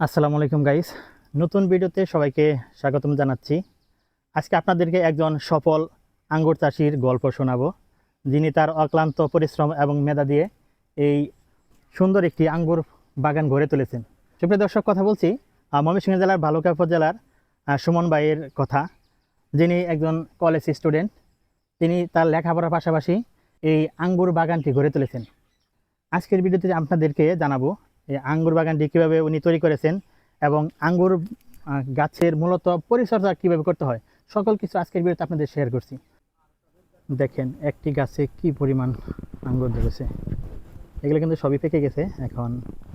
আসসালামু আলাইকুম গাইস নতুন ভিডিওতে সবাইকে স্বাগতম জানাচ্ছি। আজকে আপনাদেরকে একজন সফল আঙ্গুর চাষির গল্প শোনাবো, যিনি তার অক্লান্ত পরিশ্রম এবং মেধা দিয়ে এই সুন্দর একটি আঙ্গুর বাগান গড়ে তুলেছেন। সুপ্রিয় দর্শক, কথা বলছি ময়মনসিংহ জেলার ভালুকা উপজেলার সুমন ভাইয়ের কথা। যিনি একজন কলেজ স্টুডেন্ট তিনি তার লেখাপড়ার পাশাপাশি এই আঙ্গুর বাগানটি গড়ে তুলেছেন। আজকের ভিডিওতে আপনাদেরকে জানাব এই আঙ্গুর বাগানটি কীভাবে উনি তৈরি করেছেন এবং আঙ্গুর গাছের মূলত পরিচর্যা কীভাবে করতে হয়, সকল কিছু আজকের ভিডিওতে আপনাদের শেয়ার করছি। দেখেন একটি গাছে কি পরিমাণ আঙ্গুর ধরেছে। এগুলো কিন্তু সবই পেকে গেছে, এখন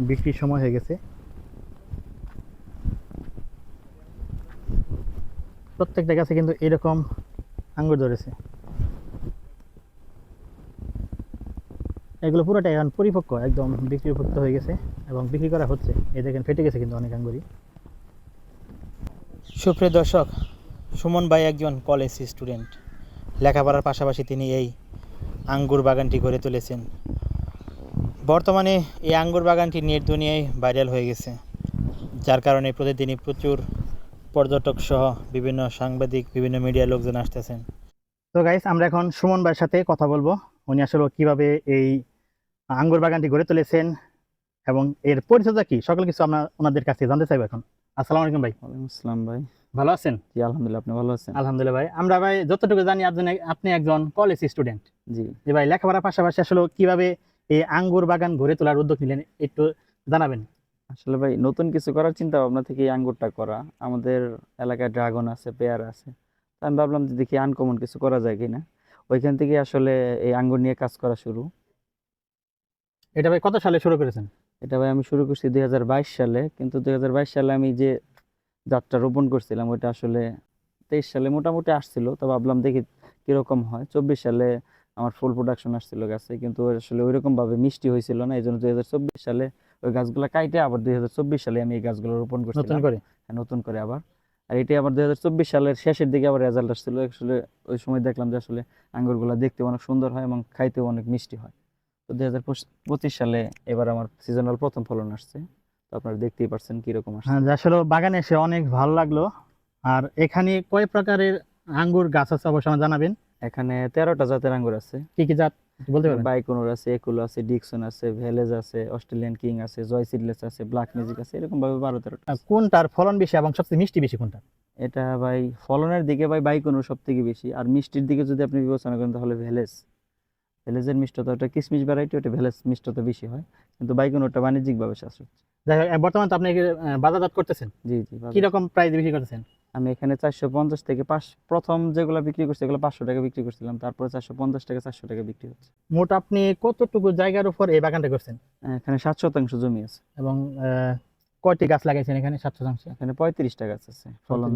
বিক্রির সময় হয়ে গেছে। প্রত্যেকটা গাছে কিন্তু এরকম আঙ্গুর ধরেছে। এগুলো পুরোটাই এখন পরিপক্ক, একদম বিক্রি উপযুক্ত হয়ে গেছে এবং বিক্রি করা হচ্ছে। এই দেখেন ফেটে গেছে কিন্তু অনেক আঙ্গুরই সুপ্রিয় দর্শক, সুমন ভাই একজন কলেজ স্টুডেন্ট লেখাপড়ার পাশাপাশি তিনি এই আঙ্গুর বাগানটি গড়ে তুলেছেন। বর্তমানে এই আঙ্গুর বাগানটি নেট দুনিয়ায় ভাইরাল হয়ে গেছে, যার কারণে প্রতিদিনই প্রচুর পর্যটক সহ বিভিন্ন সাংবাদিক, বিভিন্ন মিডিয়ার লোকজন আসতেছেন। তো গাইস আমরা এখন সুমন ভাইয়ের সাথে কথা বলব। উনি আসলে কীভাবে এই আঙ্গুর বাগানটি গড়ে তুলেছেন এবং এর পরিচর্যা কি? সকল কিছু আমরা ওনাদের কাছে জানতে চাইব এখন। আসসালামু আলাইকুম ভাই। ওয়ালাইকুম আসসালাম ভাই। ভালো আছেন? জি আলহামদুলিল্লাহ আপনি ভালো আছেন? আলহামদুলিল্লাহ ভাই। আমরা ভাই যতটুকু জানি আপনি আপনি একজন কলেজ স্টুডেন্ট জি। যে ভাই লেখাপড়ার পাশাপাশি আসলে কীভাবে এই আঙ্গুর বাগান গড়ে তোলার উদ্যোগ নিলেন একটু জানাবেন। আসলে ভাই নতুন কিছু করার চিন্তা ভাবনা থেকে আঙ্গুরটা করা। আমাদের এলাকায় ড্রাগন আছে পেয়ার আছে। আমি ভাবলাম যে দেখি আনকমন কিছু করা যায় কিনা। ওইখান থেকে আসলে এই আঙ্গুর নিয়ে কাজ করা শুরু। এটা ভাই কত সালে শুরু করেছেন? এটা ভাই আমি শুরু করছি দুই হাজার বাইশ সালে কিন্তু দুই হাজার বাইশ সালে আমি যে যাত্রা রোপণ করছিলাম ওইটা আসলে তেইশ সালে মোটামুটি আসছিল তো ভাবলাম দেখি কীরকম হয়। চব্বিশ সালে আমার ফুল প্রোডাকশন আসছিল গাছে কিন্তু আসলে ওইরকম ভাবে মিষ্টি হয়েছিল না এই জন্য দুই হাজার চব্বিশ সালে ওই গাছগুলো কাইটে আবার দুই হাজার চব্বিশ সালে আমি এই গাছগুলো রোপণ করছি নতুন করে? হ্যাঁ, নতুন করে আবার। আর এটাই আবার দুই হাজার চব্বিশ সালের শেষের দিকে আবার রেজাল্ট আসছিল আসলে ওই সময় দেখলাম যে আসলে আঙ্গুরগুলো দেখতে অনেক সুন্দর হয় এবং খাইতেও অনেক মিষ্টি হয়। তো দুই হাজার পঁচিশ সালে এবার আমার সিজনাল প্রথম ফলন আসছে। তো আপনারা দেখতেই পারছেন কীরকম আসছে। হ্যাঁ আসলে বাগানে এসে অনেক ভালো লাগল। আর এখানে কয় প্রকারের আঙ্গুর গাছ আছে অবশ্যই আমার জানাবেন? এখানে তেরোটা জাতের আঙ্গুর আছে। কি কি জাত বলতে পারবেন বাইকোনোর আছে একুলো আছে ডিকসন আছে ভেলেজ আছে অস্ট্রেলিয়ান কিং আছে জয় সিডলেস আছে ব্ল্যাক মিউজিক আছে এরকম ভাবে বারো তেরোটা কোনটার ফলন বেশি এবং সবচেয়ে মিষ্টি বেশি কোনটা? এটা ভাই ফলনের দিকে ভাই বাইকোনোর সব থেকে বেশি। আর মিষ্টির দিকে যদি আপনি বিবেচনা করেন তাহলে ভেলেজ। ভেলেজের মিষ্টতা ওটা কিসমিস ভ্যারাইটি ওটা ভেলেজ মিষ্টতা বেশি হয়। কিন্তু বাইকোনোরটা বাণিজ্যিকভাবে চাষ হচ্ছে। যাই হোক বর্তমানে তো আপনি বাজারজাত করতেছেন। জি জি ভালো। কি রকম প্রাইস বিক্রি করতেছেন? আমি এখানে চারশো পঞ্চাশ থেকে পাঁচ প্রথম যেগুলো বিক্রি করছি এগুলো পাঁচশো টাকা বিক্রি করছিলাম তারপরে চারশো পঞ্চাশ টাকা চারশো টাকা বিক্রি হচ্ছে। মোট আপনি কতটুকু জায়গার উপর এই বাগানটা করছেন? এখানে সাত শতাংশ জমি আছে। এবং কয়টি গাছ লাগাইছেন এখানে সাত শতাংশ? এখানে পঁয়ত্রিশ টাকা আছে ফলন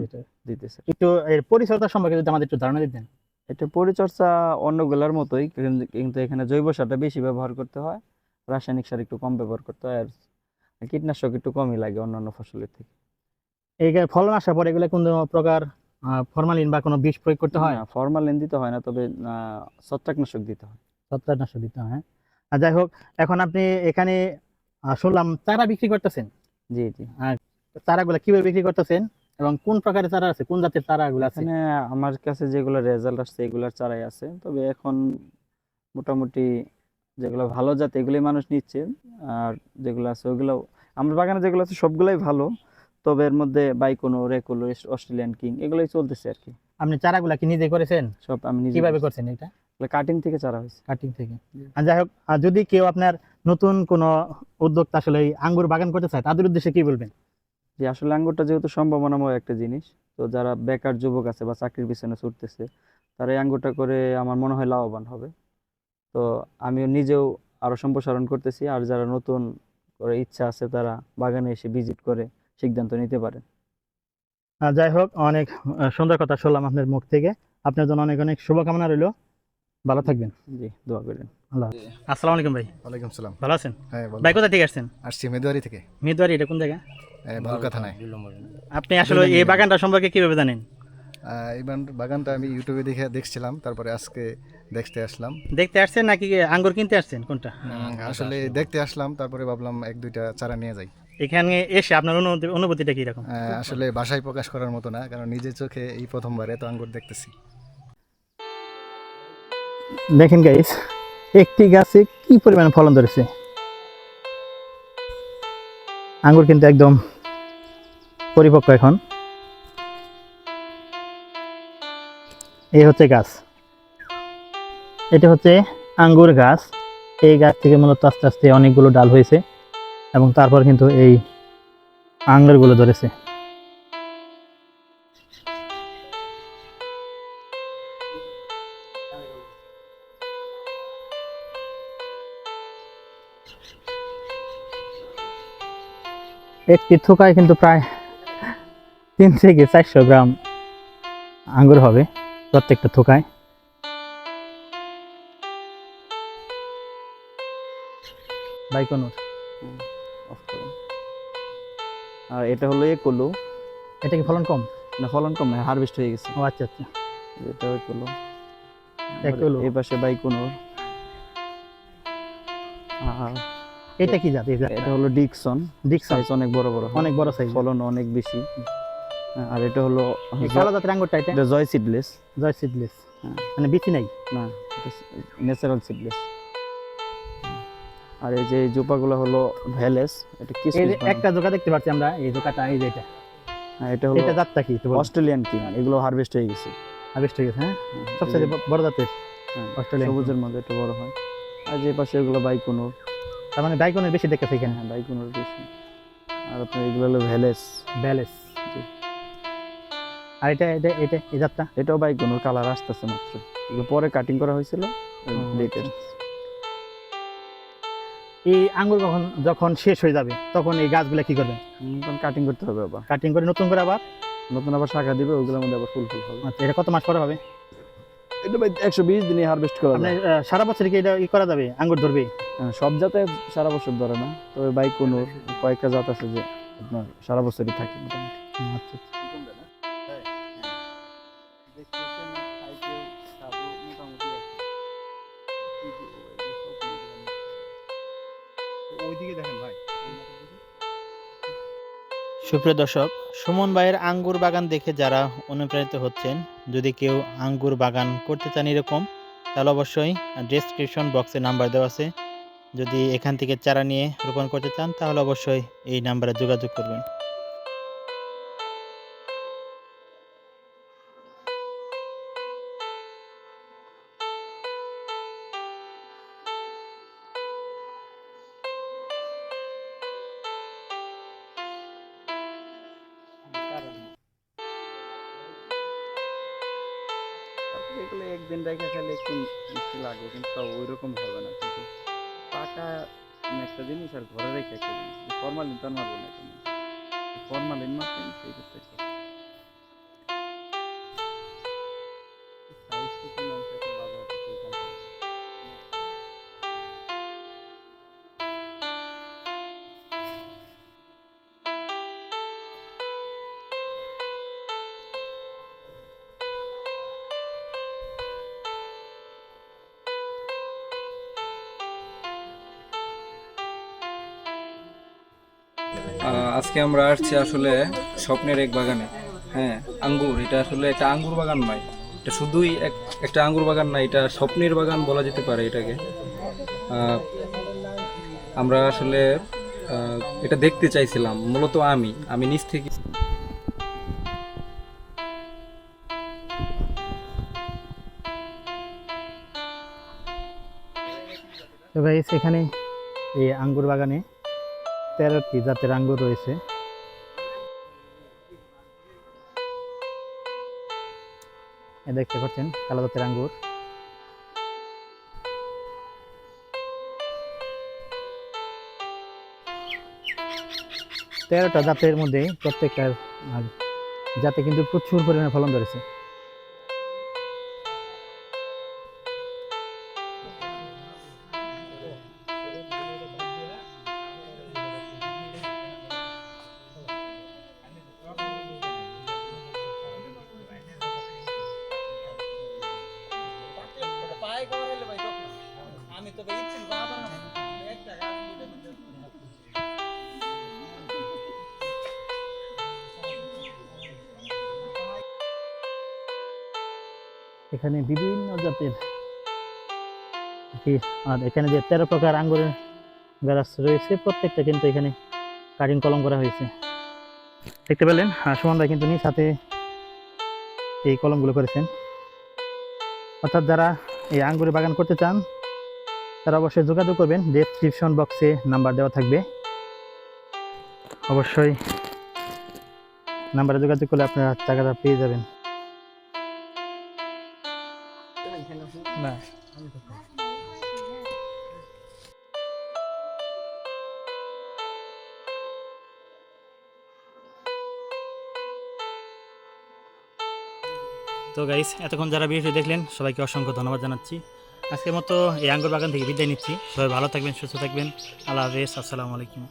দিতেছে। একটু এর পরিচর্যা সম্পর্কে যদি আমাদের একটু ধারণা দিতেন। এটা পরিচর্যা অন্যগুলোর মতোই কিন্তু- এখানে জৈব সারটা বেশি ব্যবহার করতে হয়। রাসায়নিক সার একটু কম ব্যবহার করতে হয় আর কীটনাশক একটু কমই লাগে অন্যান্য ফসলের থেকে। এই ফলন আসার পর এগুলো কোনো প্রকার ফরমালিন বা কোনো বিষ প্রয়োগ করতে হয়? ফরমালিন দিতে হয় না তবে ছত্রাকনাশক দিতে হয়। ছত্রাকনাশক দিতে হয় হ্যাঁ? আর যাই হোক এখন আপনি এখানে শুনলাম চারা বিক্রি করতেছেন। জি জি। চারাগুলো কীভাবে বিক্রি করতেছেন? এবং কোন প্রকারের চারা আছে? কোন জাতের চারাগুলো আছে? এখানে আমার কাছে যেগুলো রেজাল্ট আসছে এগুলোর চারাই আছে। তবে এখন মোটামুটি যেগুলো ভালো জাত এগুলোই মানুষ নিচ্ছে। আর যেগুলো আছে ওগুলো আমার বাগানে যেগুলো আছে সবগুলোই ভালো। তবে এর মধ্যে বাইকোনো রেকোলো অস্ট্রেলিয়ান কিং এগুলোই চলতেছে আর কি। আপনি চারাগুলা কি নিজে করেছেন? সব আমি নিজে কীভাবে করছেন এটা? কাটিং থেকে চারা হয়েছে। কাটিং থেকে। আর যাই হোক আর যদি কেউ আপনার নতুন কোনো উদ্যোক্তা আসলে আঙ্গুর বাগান করতে চায় তাদের উদ্দেশ্যে কি বলবেন? যে আসলে আঙ্গুরটা যেহেতু সম্ভাবনাময় একটা জিনিস তো যারা বেকার যুবক আছে বা চাকরির পিছনে ছুটতেছে তারা এই আঙ্গুরটা করে আমার মনে হয় লাভবান হবে। তো আমিও নিজেও আরও সম্প্রসারণ করতেছি আর যারা নতুন করে ইচ্ছা আছে তারা বাগানে এসে ভিজিট করে সিদ্ধান্ত নিতে পারে যাই হোক অনেক সুন্দর কথা শুনলাম আপনার মুখ থেকে। আপনার জন্য অনেক অনেক শুভকামনা রইল। ভালো থাকবেন। জি দোয়া করেন। আল্লাহ আসসালামু আলাইকুম ভাই। ওয়ালাইকুম সালাম। ভালো আছেন? হ্যাঁ ভাই কোথা থেকে আসছেন? আসছি মেদুয়ারি থেকে। মেদুয়ারি এটা কোন জায়গা? ভালুকা থানায় আপনি আসলে এই বাগানটা সম্পর্কে কীভাবে জানেন? এই বাগানটা আমি ইউটিউবে দেখে দেখছিলাম তারপরে আজকে দেখতে আসলাম। দেখতে আসছেন নাকি আঙ্গুর কিনতে আসছেন? কোনটা? আসলে দেখতে আসলাম তারপরে ভাবলাম এক দুইটা চারা নিয়ে যাই। এখানে এসে আপনার অনুভূতিটা কীরকম? আসলে ভাষায় প্রকাশ করার মতো না কারণ নিজের চোখে এই প্রথমবার এত আঙ্গুর দেখতেছি। দেখেন গাইস একটি গাছে কি পরিমাণ ফলন ধরেছে? আঙ্গুর কিন্তু একদম পরিপক্ক এখন। এই হচ্ছে গাছ। এটা হচ্ছে আঙ্গুর গাছ। এই গাছ থেকে মূলত আস্তে আস্তে অনেকগুলো ডাল হয়েছে এবং তারপর কিন্তু এই আঙ্গুরগুলো ধরেছে। একটি থোকায় কিন্তু প্রায় তিন থেকে চারশো গ্রাম আঙ্গুর হবে প্রত্যেকটা থোকায়। বাইকনুর। আর এটা হলো একলো এটা কি ফলন কম? না ফলন কম না হারভেস্ট হয়ে গেছে। ও আচ্ছা আচ্ছা। এটা একলো একলো। এই পাশে বাইকুনোর। আর এটা কি জাত? এটা হলো ডিকসন। ডিকসন। অনেক বড় বড় অনেক বড় সাইজ ফলন অনেক বেশি। আর এটা হলো কালো জাতের আঙ্গুরটা এটা? জয় সিডলেস জয় সিডলেস হ্যাঁ। মানে বিচি নাই? না ন্যাচারাল সিডলেস আর এই যে জোপাগুলো হলো ভ্যালেস এটা যে একটা জোকা দেখতে পাচ্ছি আমরা এই জোকাটা এই যে এটা। হ্যাঁ এটা হলো এটা জাতটা কি অস্ট্রেলিয়ান কিং এগুলো হারভেস্ট হয়ে গেছে। হারভেস্ট হয়ে গেছে হ্যাঁ? হ্যাঁ, সবচেয়ে বড় জাতের হ্যাঁ, অস্ট্রেলিয়ান। সবুজের মধ্যে একটু বড় হয়। আর যে পাশে এগুলো বাইকুনোর। তার মানে বাইকনের বেশি দেখেছে এখানে। হ্যাঁ বাইকুনোর বেশি। আর আপনার এগুলো হলো ভ্যালেস। ব্যালেস জি। আর এটা এটা এটা এই জাতটা? এটাও বাইকুনোর কালার আসতেছে মাত্র। পরে কাটিং করা হয়েছিল এই আঙ্গুর কখন যখন শেষ হয়ে যাবে তখন এই গাছগুলো কি করবে? কাটিং করতে হবে আবার। কাটিং করে নতুন করে আবার? নতুন আবার শাখা দিবে ওগুলোর মধ্যে আবার ফুল ফুল হবে। আচ্ছা এটা কত মাস পরে হবে? এটা ভাই একশো বিশ দিনে হারভেস্ট করা আহ, সারা বছর কি এটা ই করা যাবে আঙ্গুর ধরবে? হ্যাঁ, সব জাতে সারা বছর ধরে না। তবে বাইক কোনোর কয়েকটা জাত আছে যে আপনার সারা বছরই থাকে মোটামুটি। আচ্ছা। সুপ্রিয় দর্শক, সুমন ভাইয়ের আঙ্গুর বাগান দেখে যারা অনুপ্রাণিত হচ্ছেন, যদি কেউ আঙ্গুর বাগান করতে চান এরকম, তাহলে অবশ্যই ডেসক্রিপশন বক্সে নাম্বার দেওয়া আছে। যদি এখান থেকে চারা নিয়ে রোপণ করতে চান, তাহলে অবশ্যই এই নাম্বারে যোগাযোগ করবেন। একদিন রেখে খেলে একটু মিষ্টি লাগবে কিন্তু ওই রকম হবে না। কিন্তু পাকা একটা জিনিস আর ঘরে রেখে একটা জিনিস ফরমালিন তো আর মারবো না ফরমালিন সেই করতে আজকে আমরা আসছি আসলে স্বপ্নের এক বাগানে। হ্যাঁ আঙ্গুর, এটা আসলে একটা আঙ্গুর বাগান নয় এটা শুধুই এক, একটা আঙ্গুর বাগান না, এটা স্বপ্নের বাগান বলা যেতে পারে এটাকে। আমরা আসলে এটা দেখতে চাইছিলাম, মূলত আমি। আমি নিজ থেকে তো ভাই, সেখানে এই আঙ্গুর বাগানে তেরোটি জাতের আঙ্গুর রয়েছে দেখতে পাচ্ছেন কালো জাতের আঙ্গুর তেরোটা জাতের মধ্যে প্রত্যেকটা জাতে কিন্তু প্রচুর পরিমাণে ফলন ধরেছে। আমি তো বাবা এখানে বিভিন্ন জাতের আর এখানে যে তেরো প্রকার আঙ্গুরের গাছ রয়েছে, প্রত্যেকটা কিন্তু এখানে কাটিং কলম করা হয়েছে। দেখতে পেলেন সুমনরা কিন্তু নিজ হাতে এই কলমগুলো করেছেন। অর্থাৎ যারা এই আঙ্গুরে বাগান করতে চান তারা অবশ্যই যোগাযোগ করবেন ডেসক্রিপশন বক্সে নাম্বার দেওয়া থাকবে। অবশ্যই নাম্বারে যোগাযোগ করলে আপনারা টাকাটা পেয়ে যাবেন। তো গাইস এতক্ষণ যারা ভিডিওটি দেখলেন, সবাইকে অসংখ্য ধন্যবাদ জানাচ্ছি। আজকের মতো এই আঙ্গুর বাগান থেকে বিদায় নিচ্ছি। সবাই ভালো থাকবেন, সুস্থ থাকবেন। আল্লাহ হাফেজ, আসসালামু আলাইকুম।